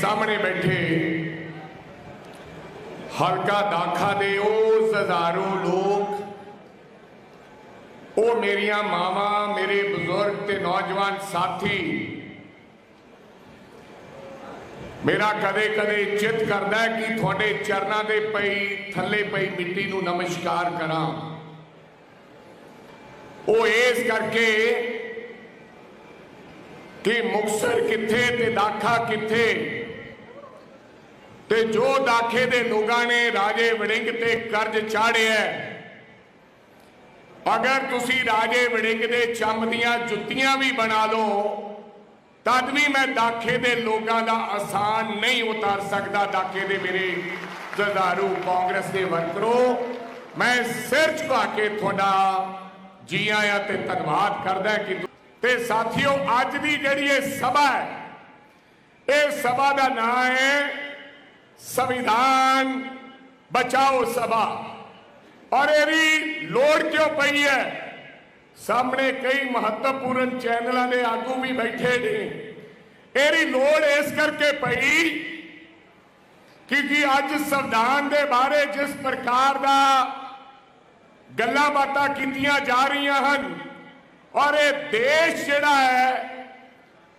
ਸਾਹਮਣੇ ਬੈਠੇ। ਹਲਕਾ ਦਾਖਾ ਦੇ ਉਹ ਹਜ਼ਾਰੋਂ ਲੋਕ, ਉਹ ਮੇਰੀਆਂ ਮਾਵਾਂ, ਮੇਰੇ ਬਜ਼ੁਰਗ ਤੇ ਨੌਜਵਾਨ ਸਾਥੀ, ਮੇਰਾ ਕਦੇ ਕਦੇ ਚਿੱਤ ਕਰਦਾ ਕਿ ਤੁਹਾਡੇ ਚਰਨਾਂ ਦੇ ਪਈ, ਥੱਲੇ ਪਈ ਮਿੱਟੀ ਨੂੰ ਨਮਸਕਾਰ ਕਰਾਂ। ਉਹ ਇਸ ਕਰਕੇ ਕਿ ਮੁਕਸਰ ਕਿੱਥੇ ਤੇ ਦਾਖਾ ਕਿੱਥੇ ਤੇ ਜੋ ਦਾਖੇ ਦੇ ਲੋਕਾਂ ਨੇ ਰਾਜੇ ਵੜਿੰਗ ਤੇ ਕਰਜ਼ ਚਾੜਿਆ ਅਗਰ ਤੁਸੀਂ ਰਾਜੇ ਵੜਿੰਗ ਦੇ ਚੰਮ ਦੀਆਂ ਜੁੱਤੀਆਂ ਵੀ ਬਣਾ ਲਓ, ਤਦ ਵੀ ਮੈਂ ਦਾਖੇ ਦੇ ਲੋਕਾਂ ਦਾ ਆਸਾਨ ਨਹੀਂ ਉਤਾਰ ਸਕਦਾ। ਦਾਖੇ ਦੇ ਮੇਰੇ ਜ਼ਦਾਰੂ ਕਾਂਗਰਸ ਦੇ ਵਰਕਰੋ, ਮੈਂ ਸਿਰ ਝੁਕਾ ਕੇ ਤੁਹਾਡਾ ਜੀ ਆਇਆਂ ਤੇ ਧੰਨਵਾਦ ਕਰਦਾ ਕਿ ਤੇ ਸਾਥੀਓ, ਅੱਜ ਦੀ ਜਿਹੜੀ ਇਹ ਸਭਾ ਹੈ, ਇਹ ਸਭਾ ਦਾ ਨਾਮ ਹੈ ਸੰਵਿਧਾਨ ਬਚਾਓ ਸਭਾ ਔਰ ਇਹਦੀ ਲੋੜ ਕਿਉਂ ਪਈ ਹੈ ਸਾਹਮਣੇ ਕਈ ਮਹੱਤਵਪੂਰਨ ਚੈਨਲਾਂ ਦੇ ਆਗੂ ਵੀ ਬੈਠੇ ਨੇ ਇਹਦੀ ਲੋੜ ਇਸ ਕਰਕੇ ਪਈ ਕਿਉਂਕਿ ਅੱਜ ਸੰਵਿਧਾਨ ਦੇ ਬਾਰੇ ਜਿਸ ਪ੍ਰਕਾਰ ਦਾ ਗੱਲਾਂ ਬਾਤਾਂ ਕੀਤੀਆਂ ਜਾ ਰਹੀਆਂ ਹਨ ਔਰ ਇਹ ਦੇਸ਼ ਜਿਹੜਾ ਹੈ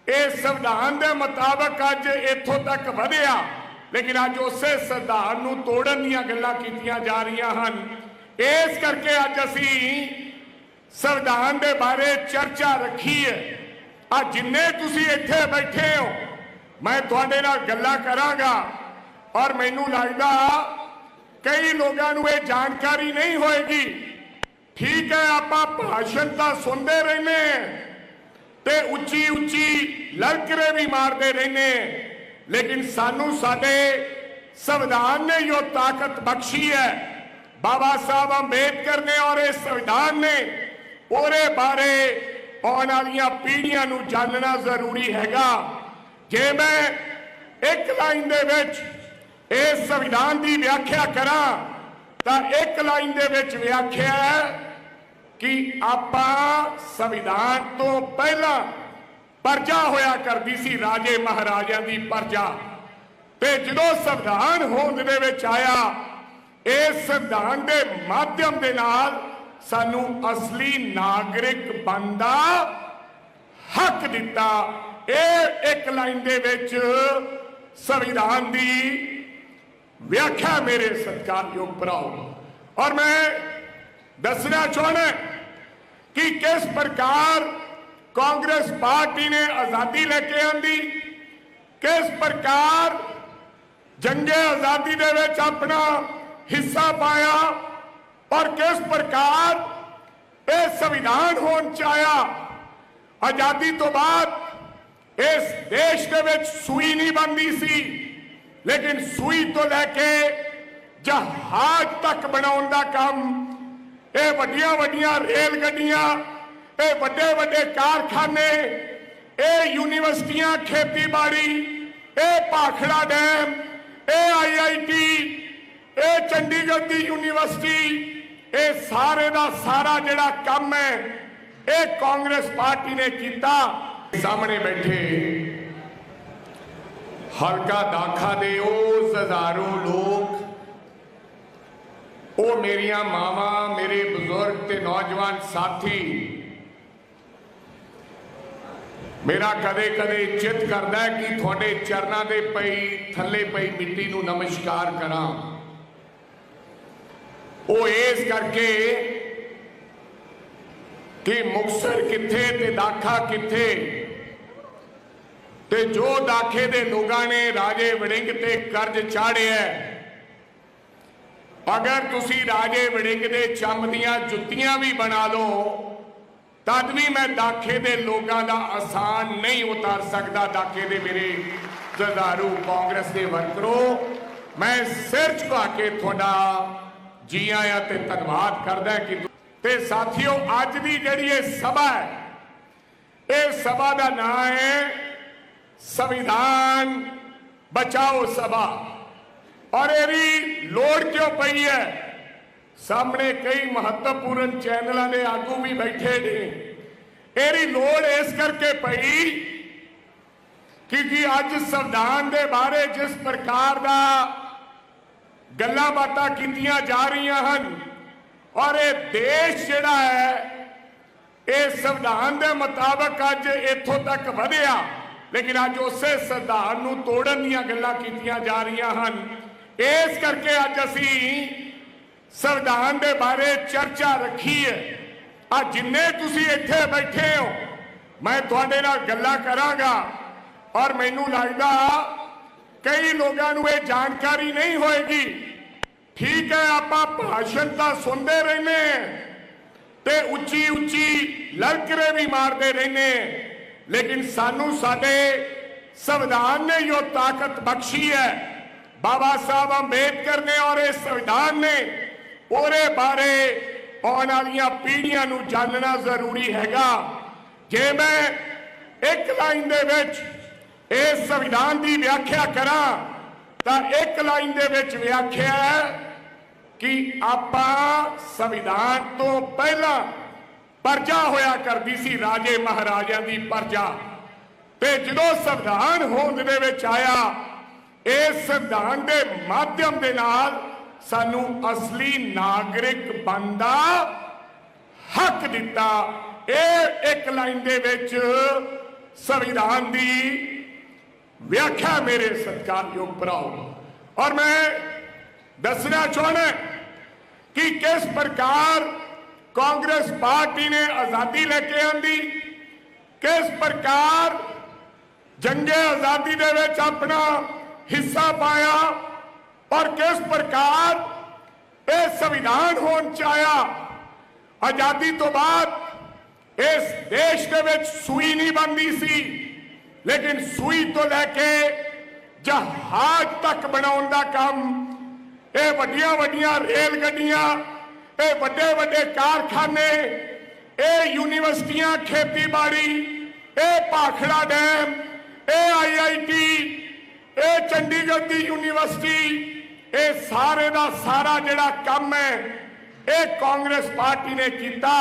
ਇਹ ਸੰਵਿਧਾਨ ਦੇ ਮੁਤਾਬਕ ਅੱਜ ਇੱਥੋਂ ਤੱਕ ਵਧਿਆ ਲੇਕਿਨ ਅੱਜ ਉਸੇ ਸੰਵਿਧਾਨ ਨੂੰ ਤੋੜਨ ਦੀਆਂ ਗੱਲਾਂ ਕੀਤੀਆਂ ਜਾ ਰਹੀਆਂ ਹਨ। ਇਸ ਕਰਕੇ ਅੱਜ ਅਸੀਂ ਸੰਵਿਧਾਨ ਦੇ ਬਾਰੇ ਚਰਚਾ ਰੱਖੀ ਹੈ ਆ ਜਿੰਨੇ ਤੁਸੀਂ ਇੱਥੇ ਬੈਠੇ ਹੋ, ਮੈਂ ਤੁਹਾਡੇ ਨਾਲ ਗੱਲਾਂ ਕਰਾਂਗਾ। ਔਰ ਮੈਨੂੰ ਲੱਗਦਾ ਕਈ ਲੋਕਾਂ ਨੂੰ ਇਹ ਜਾਣਕਾਰੀ ਨਹੀਂ ਹੋਏਗੀ। ਠੀਕ ਹੈ, ਆਪਾਂ ਭਾਸ਼ਣ ਤਾਂ ਸੁਣਦੇ ਰਹਿੰਦੇ ਤੇ ਉੱਚੀ ਉੱਚੀ ਲਲਕਰੇ ਵੀ ਮਾਰਦੇ ਰਹਿੰਦੇ ਹਾਂ। ਲੇਕਿਨ ਸਾਨੂੰ ਸਾਡੇ ਸੰਵਿਧਾਨ ਨੇ ਜੋ ਤਾਕਤ ਬਖਸ਼ੀ ਹੈ, ਬਾਬਾ ਸਾਹਿਬ ਅੰਬੇਦਕਰ ਨੇ ਔਰ ਇਹ ਸੰਵਿਧਾਨ ਨੇ, ਉਹਦੇ ਬਾਰੇ ਆਉਣ ਵਾਲੀਆਂ ਪੀੜ੍ਹੀਆਂ ਨੂੰ ਜਾਣਨਾ ਜ਼ਰੂਰੀ ਹੈਗਾ ਜੇ ਮੈਂ ਇੱਕ ਲਾਈਨ ਦੇ ਵਿੱਚ ਇਸ ਸੰਵਿਧਾਨ ਦੀ ਵਿਆਖਿਆ ਕਰਾਂ, ਤਾਂ ਇੱਕ ਲਾਈਨ ਦੇ ਵਿੱਚ ਵਿਆਖਿਆ ਕਿ ਆਪਾਂ ਸੰਵਿਧਾਨ ਤੋਂ ਪਹਿਲਾਂ ਪਰਜਾ ਹੋਇਆ ਕਰਦੀ ਸੀ ਰਾਜੇ ਮਹਾਰਾਜਿਆਂ ਦੀ ਪਰਜਾ। ਤੇ ਜਦੋਂ ਸੰਵਿਧਾਨ ਹੋਂਦ ਦੇ ਵਿੱਚ ਆਇਆ ਇਸ ਸੰਵਿਧਾਨ ਦੇ ਮਾਧਿਅਮ ਦੇ ਨਾਲ ਸਾਨੂੰ ਅਸਲੀ ਨਾਗਰਿਕ ਬਣਨ ਹੱਕ ਦਿੱਤਾ। ਇਹ ਇੱਕ ਲਾਈਨ ਦੇ ਵਿੱਚ ਸੰਵਿਧਾਨ ਦੀ ਵਿਆਖਿਆ ਮੇਰੇ ਸਤਿਕਾਰਯੋਗ ਭਰਾਓ। ਔਰ ਮੈਂ ਦੱਸਣਾ ਚਾਹਣਾ ਕਿ ਕਿਸ ਪ੍ਰਕਾਰ ਕਾਂਗਰਸ ਪਾਰਟੀ ਨੇ ਆਜ਼ਾਦੀ ਲੈ ਕੇ ਆਂਦੀ। ਕਿਸ ਪ੍ਰਕਾਰ ਜੰਗੇ ਆਜ਼ਾਦੀ ਦੇ ਵਿੱਚ ਆਪਣਾ ਹਿੱਸਾ ਪਾਇਆ ਔਰ ਕਿਸ ਪ੍ਰਕਾਰ ਇਹ ਸੰਵਿਧਾਨ ਹੋਣ ਚ ਆਇਆ। ਆਜ਼ਾਦੀ ਤੋਂ ਬਾਅਦ ਇਸ ਦੇਸ਼ ਦੇ ਵਿੱਚ ਸੂਈ ਨਹੀਂ ਬੰਦੀ ਸੀ, ਲੇਕਿਨ ਸੂਈ ਤੋਂ ਲੈ ਕੇ ਜਹਾਜ਼ ਤੱਕ ਬਣਾਉਣ ਦਾ ਕੰਮ, ਇਹ ਵੱਡੀਆਂ ਵੱਡੀਆਂ ਰੇਲ ਗੱਡੀਆਂ ਇਹ ਵੱਡੇ ਵੱਡੇ ਕਾਰਖਾਨੇ, ਇਹ ਯੂਨੀਵਰਸਿਟੀਆਂ, ਖੇਤੀਬਾੜੀ, ਇਹ ਭਾਖੜਾ ਡੈਮ, ਇਹ ਆਈਆਈਟੀ ਇਹ ਚੰਡੀਗੜ੍ਹ ਦੀ ਯੂਨੀਵਰਸਿਟੀ, ਇਹ ਸਾਰੇ ਦਾ ਸਾਰਾ ਜਿਹੜਾ ਕੰਮ ਹੈ, ਇਹ ਕਾਂਗਰਸ ਪਾਰਟੀ ਨੇ ਕੀਤਾ। ਸਾਹਮਣੇ ਬੈਠੇ ਹਲਕਾ ਦਾਖਾ ਦੇ ਉਹ ਹਜ਼ਾਰੋਂ ਲੋਕ, ਉਹ ਮੇਰੀਆਂ ਮਾਵਾਂ, ਮੇਰੇ ਬਜ਼ੁਰਗ ਤੇ ਨੌਜਵਾਨ ਸਾਥੀ ਮੇਰਾ ਕਦੇ ਕਦੇ ਚਿੱਤ ਕਰਦਾ ਕਿ ਤੁਹਾਡੇ ਚਰਨਾਂ ਦੇ ਪਈ, ਥੱਲੇ ਪਈ ਮਿੱਟੀ ਨੂੰ ਨਮਸਕਾਰ ਕਰਾਂ। ਉਹ ਇਸ ਕਰਕੇ ਕਿ ਮੁਕਸਰ ਕਿੱਥੇ ਤੇ ਦਾਖਾ ਕਿੱਥੇ ਤੇ ਜੋ ਦਾਖੇ ਦੇ ਲੋਕਾਂ ਨੇ ਰਾਜੇ ਵੜਿੰਗ ਤੇ ਕਰਜ਼ ਚਾੜਿਆ ਅਗਰ ਤੁਸੀਂ ਰਾਜੇ ਵੜਿੰਗ ਦੇ ਚੰਮ ਦੀਆਂ ਜੁੱਤੀਆਂ ਵੀ ਬਣਾ ਲਓ ਤਦ ਵੀ ਮੈਂ ਦਾਖੇ ਦੇ ਲੋਕਾਂ ਦਾ ਆਸਾਨ ਨਹੀਂ ਉਤਾਰ ਸਕਦਾ। ਦਾਖੇ ਦੇ ਮੇਰੇ ਜ਼ਦਾਰੂ ਕਾਂਗਰਸ ਦੇ ਵਰਕਰੋ, ਮੈਂ ਸਿਰ ਝੁਕਾ ਕੇ ਤੁਹਾਡਾ ਜੀ ਆਇਆਂ ਤੇ ਧੰਨਵਾਦ ਕਰਦਾ ਕਿ ਤੇ ਸਾਥੀਓ, ਅੱਜ ਦੀ ਜਿਹੜੀ ਇਹ ਸਭਾ ਹੈ, ਇਹ ਸਭਾ ਦਾ ਨਾਮ ਹੈ ਸੰਵਿਧਾਨ ਬਚਾਓ ਸਭਾ। ਔਰ ਇਹਦੀ ਲੋੜ ਕਿਉਂ ਪਈ ਹੈ? ਸਾਹਮਣੇ ਕਈ ਮਹੱਤਵਪੂਰਨ ਚੈਨਲਾਂ ਦੇ ਆਗੂ ਵੀ ਬੈਠੇ ਨੇ। ਇਹਦੀ ਲੋੜ ਇਸ ਕਰਕੇ ਪਈ ਕਿਉਂਕਿ ਅੱਜ ਸੰਵਿਧਾਨ ਦੇ ਬਾਰੇ ਜਿਸ ਪ੍ਰਕਾਰ ਦਾ ਗੱਲਾਂ ਬਾਤਾਂ ਕੀਤੀਆਂ ਜਾ ਰਹੀਆਂ ਹਨ ਔਰ ਇਹ ਦੇਸ਼ ਜਿਹੜਾ ਹੈ, ਇਹ ਸੰਵਿਧਾਨ ਦੇ ਮੁਤਾਬਕ ਅੱਜ ਇੱਥੋਂ ਤੱਕ ਵਧਿਆ, ਲੇਕਿਨ ਅੱਜ ਉਸੇ ਸੰਵਿਧਾਨ ਨੂੰ ਤੋੜਨ ਦੀਆਂ ਗੱਲਾਂ ਕੀਤੀਆਂ ਜਾ ਰਹੀਆਂ ਹਨ। ਇਸ ਕਰਕੇ ਅੱਜ ਅਸੀਂ ਸੰਵਿਧਾਨ ਦੇ ਬਾਰੇ ਚਰਚਾ ਰੱਖੀ ਹੈ ਆ ਜਿੰਨੇ ਤੁਸੀਂ ਇੱਥੇ ਬੈਠੇ ਹੋ, ਮੈਂ ਤੁਹਾਡੇ ਨਾਲ ਗੱਲਾਂ ਕਰਾਂਗਾ। ਔਰ ਮੈਨੂੰ ਲੱਗਦਾ ਕਈ ਲੋਕਾਂ ਨੂੰ ਇਹ ਜਾਣਕਾਰੀ ਨਹੀਂ ਹੋਏਗੀ। ਠੀਕ ਹੈ, ਆਪਾਂ ਭਾਸ਼ਣ ਤਾਂ ਸੁਣਦੇ ਰਹਿੰਦੇ ਤੇ ਉੱਚੀ ਉੱਚੀ ਲੜਕਰੇ ਵੀ ਮਾਰਦੇ ਰਹਿੰਦੇ ਲੇਕਿਨ ਸਾਨੂੰ ਸਾਡੇ ਸੰਵਿਧਾਨ ਨੇ ਜੋ ਤਾਕਤ ਬਖਸ਼ੀ ਹੈ, ਬਾਬਾ ਸਾਹਿਬ ਅੰਬੇਦਕਰ ਨੇ ਔਰ ਇਹ ਸੰਵਿਧਾਨ ਨੇ ਉਹਦੇ ਬਾਰੇ ਆਉਣ ਵਾਲੀਆਂ ਪੀੜ੍ਹੀਆਂ ਨੂੰ ਜਾਣਨਾ ਜ਼ਰੂਰੀ ਹੈਗਾ। ਜੇ ਮੈਂ ਇੱਕ ਲਾਈਨ ਦੇ ਵਿੱਚ ਇਸ ਸੰਵਿਧਾਨ ਦੀ ਵਿਆਖਿਆ ਕਰਾਂ, ਤਾਂ ਇੱਕ ਲਾਈਨ ਦੇ ਵਿੱਚ ਵਿਆਖਿਆ ਕਿ ਆਪਾਂ ਸੰਵਿਧਾਨ ਤੋਂ ਪਹਿਲਾਂ ਪਰਜਾ ਹੋਇਆ ਕਰਦੀ ਸੀ, ਰਾਜੇ ਮਹਾਰਾਜਿਆਂ ਦੀ ਪਰਜਾ। ਤੇ ਜਦੋਂ ਸੰਵਿਧਾਨ ਹੋਂਦ ਦੇ ਵਿੱਚ ਆਇਆ, ਇਸ ਸੰਵਿਧਾਨ ਦੇ ਮਾਧਿਅਮ ਦੇ ਨਾਲ ਸਾਨੂੰ ਅਸਲੀ ਨਾਗਰਿਕ ਬਣਨ ਹੱਕ ਦਿੱਤਾ। ਇਹ ਇੱਕ ਲਾਈਨ ਦੇ ਵਿੱਚ ਸੰਵਿਧਾਨ ਦੀ ਵਿਆਖਿਆ ਮੇਰੇ ਸਤਿਕਾਰਯੋਗ ਭਰਾਓ। ਔਰ ਮੈਂ ਦੱਸਣਾ ਚਾਹਣਾ ਕਿ ਕਿਸ ਪ੍ਰਕਾਰ ਕਾਂਗਰਸ ਪਾਰਟੀ ਨੇ ਆਜ਼ਾਦੀ ਲੈ ਕੇ ਆਂਦੀ, ਕਿਸ ਪ੍ਰਕਾਰ ਜੰਗੇ ਆਜ਼ਾਦੀ ਦੇ ਵਿੱਚ ਆਪਣਾ ਹਿੱਸਾ ਪਾਇਆ ਔਰ ਕਿਸ ਪ੍ਰਕਾਰ ਇਹ ਸੰਵਿਧਾਨ ਹੋਣ ਚ ਆਇਆ? ਆਜ਼ਾਦੀ ਤੋਂ ਬਾਅਦ ਇਸ ਦੇਸ਼ ਦੇ ਵਿੱਚ ਸੂਈ ਨਹੀਂ ਬਣਦੀ ਸੀ। ਲੇਕਿਨ ਸੂਈ ਤੋਂ ਲੈ ਕੇ ਜਹਾਜ਼ ਤੱਕ ਬਣਾਉਣ ਦਾ ਕੰਮ, ਇਹ ਵੱਡੀਆਂ ਵੱਡੀਆਂ ਰੇਲ ਗੱਡੀਆਂ, ਇਹ ਵੱਡੇ ਵੱਡੇ ਕਾਰਖਾਨੇ, ਇਹ ਯੂਨੀਵਰਸਿਟੀਆਂ, ਖੇਤੀਬਾੜੀ, ਇਹ ਭਾਖੜਾ ਡੈਮ, ਇਹ ਆਈਆਈਟੀ ਇਹ ਚੰਡੀਗੜ੍ਹ ਦੀ ਯੂਨੀਵਰਸਿਟੀ ਇਹ ਸਾਰੇ ਦਾ ਸਾਰਾ ਜਿਹੜਾ ਕੰਮ ਹੈ ਇਹ ਕਾਂਗਰਸ ਪਾਰਟੀ ਨੇ ਕੀਤਾ।